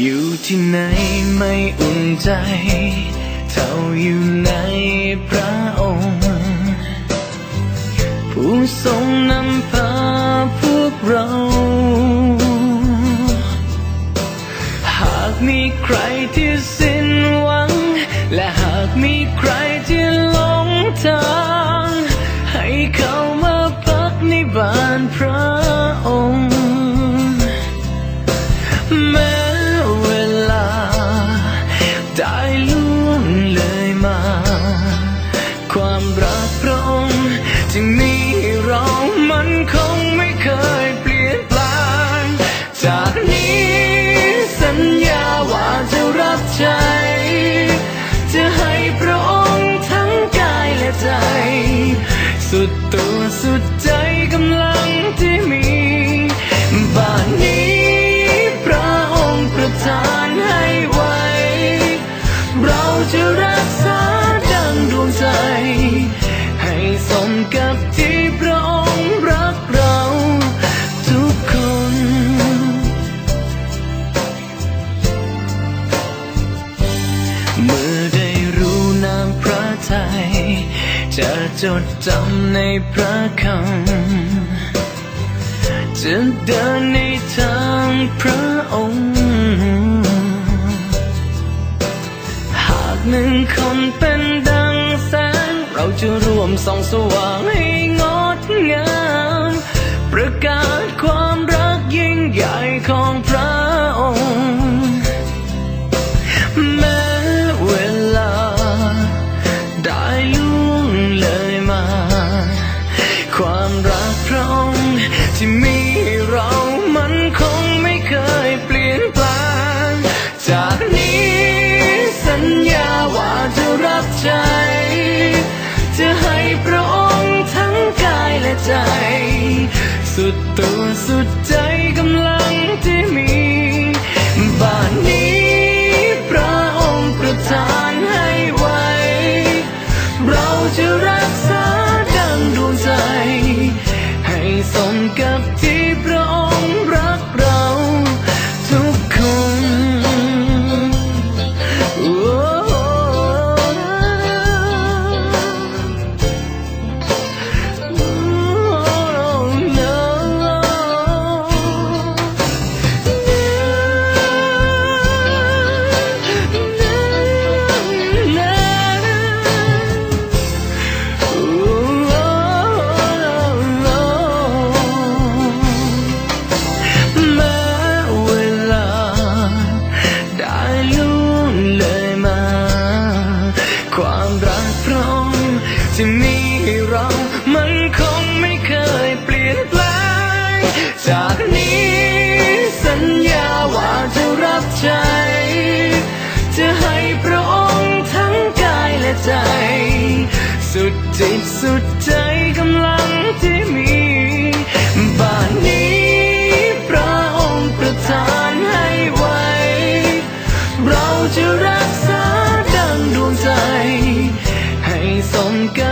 อยู่ที่ไหนไม่อุ่นใจ เท่าอยู่ในพระองค์ ผู้ทรงนำพาพวกเรา หากมีใครที่สิ้น สุ จดจำในพระคำจะเดินในทางพระองค์ หากหนึ่งคนเป็นดังแสง เราจะรวมส่องสว่างให้งดงาม ประกาศความรักยิ่งใหญ่ของพระ ความรักพระองค์ที่มีเรามันคงไม่เคยเปลี่ยนแปลงจากนี้สัญญาว่าจะรับใช้จะให้พระองค์ทั้งกายและใจ สุดตัวสุดใจกำลังที่มีบ้านนี้พระองค์ประทานให้ไว้ เราจะรักษา สมกับที่ สุดจิตสุดใจกำลังที่มีบ้านนี้พระองค์ประทานให้ไว้ เราจะรักษาดังดวงใจ ให้สมกัน